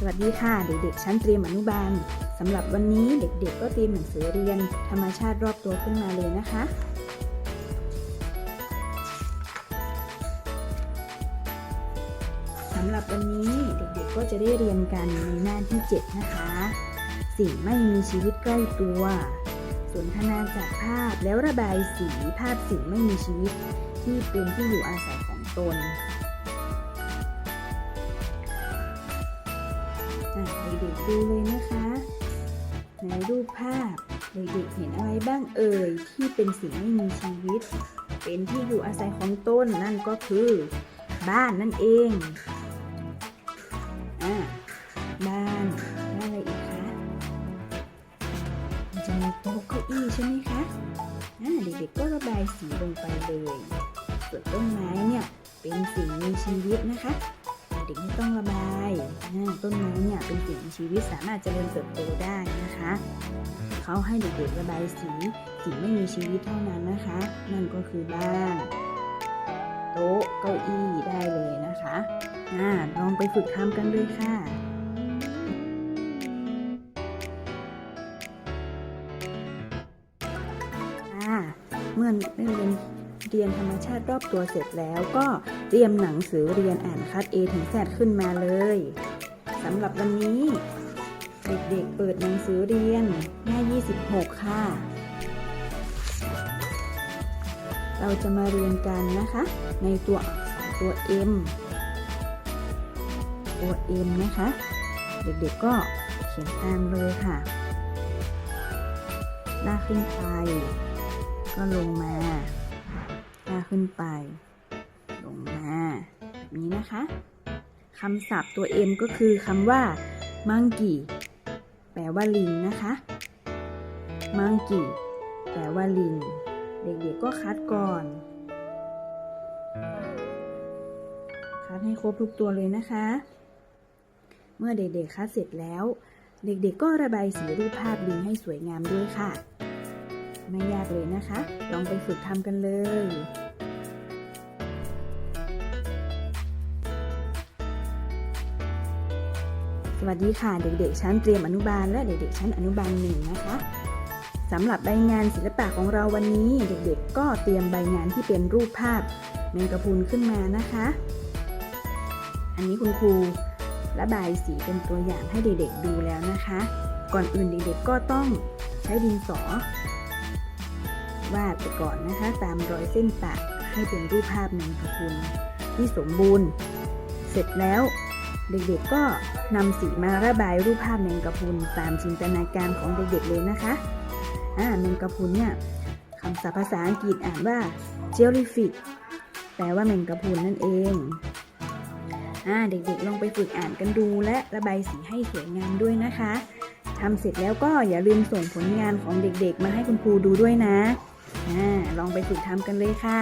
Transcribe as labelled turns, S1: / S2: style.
S1: สวัสดีค่ะ เด็กๆ ชั้นเตรียมอนุบาลสำหรับวันนี้เด็กๆ ก็เตรียมหนังสือเรียน ธรรมชาติรอบตัวขึ้นมาเลยนะคะ สำหรับวันนี้เด็กๆ ก็จะได้เรียนกันในหน้าที่ 7 นะคะ สิ่งไม่มีชีวิตใกล้ตัวสนทนาจากภาพแล้วระบายสีภาพสิ่งไม่มีชีวิตที่เป็นที่อยู่อาศัยของตน ด็กๆดูเลยนะคะ ในรูปภาพเด็กๆเห็นอะไรบ้างเอ่ยที่เป็นสิ่งไม่มีชีวิต เป็นที่อยู่อาศัยของต้นนั่นก็คือ บ้านนั่นเองอะบ้านแล้วอะไรอีกคะมันจะมีโต๊ะเก้าอี้ใช่ไหมคะอะเด็กๆก็ระบายสีลงไปเลยส่วนต้นไม้เนี่ยเป็นสิ่งมีชีวิตนะคะ เด็กไม่ต้องระบายต้นไม้เนี่ยเป็นสิ่งมีชีวิตสามารถเจริญเติบโตได้นะคะ เขาให้เด็กๆระบายสีสิ่งไม่มีชีวิตเท่านั้นนะคะ นั่นก็คือบ้านโต๊ะเก้าอี้ได้เลยนะคะอ่าลองไปฝึกทำกันเลยค่ะอ่าเมื่อได้เรียน เรียนธรรมชาติรอบตัวเสร็จแล้วก็เตรียมหนังสือเรียนอ่านคัด A ถึง Z ขึ้นมาเลยสำหรับวันนี้ เด็กๆเปิดหนังสือเรียนหน้า 26 ค่ะ เราจะมาเรียนกันนะคะ ในตัวอักษรตัว M ตัว M นะคะ เด็กๆก็เขียนตามเลยค่ะลากขึ้นไป ก็ลงมา ลาขึ้นไป ลงมาแบบนี้นะคะคำศัพท์ตัว M ก็คือคำว่า monkey แปลว่าลิงนะคะ monkey แปลว่าลิง เด็กๆก็คัดก่อน คัดให้ครบทุกตัวเลยนะคะ เมื่อเด็กๆคัดเสร็จแล้ว เด็กๆก็ระบายสีรูปภาพลิงให้สวยงามด้วยค่ะ ไม่ยากเลยนะคะ ลองไปฝึกทำกันเลยสวัสดีค่ะ เด็กๆชั้นเตรียมอนุบาลและเด็กๆชั้นอนุบาลหนึ่งนะคะสำหรับใบงานศิลปะของเราวันนี้ เด็กๆ ก็เตรียมใบงานที่เป็นรูปภาพแมงกะพรุนขึ้นมานะคะ อันนี้คุณครูระบายสีเป็นตัวอย่างให้เด็กๆดูแล้วนะคะ ก่อนอื่นเด็กๆก็ต้องใช้ดินสอ วาดไปก่อนนะคะ ตามรอยเส้นปะให้เป็นรูปภาพแมงกะพรุนที่สมบูรณ์ เสร็จแล้วเด็กๆก็นำสีมาระบายรูปภาพแมงกะพรุนตามจินตนาการของเด็กๆเลยนะคะอ่าแมงกะพรุนเนี่ยคำศัพท์ภาษาอังกฤษอ่านว่า jellyfish แปลว่าแมงกะพรุนนั่นเองอ่าเด็กๆลองไปฝึกอ่านกันดูและระบายสีให้สวยงามด้วยนะคะทำเสร็จแล้วก็อย่าลืมส่งผลงานของเด็กๆ มาให้คุณครูดูด้วยนะ ลองไปฝึกทำกันเลยค่ะ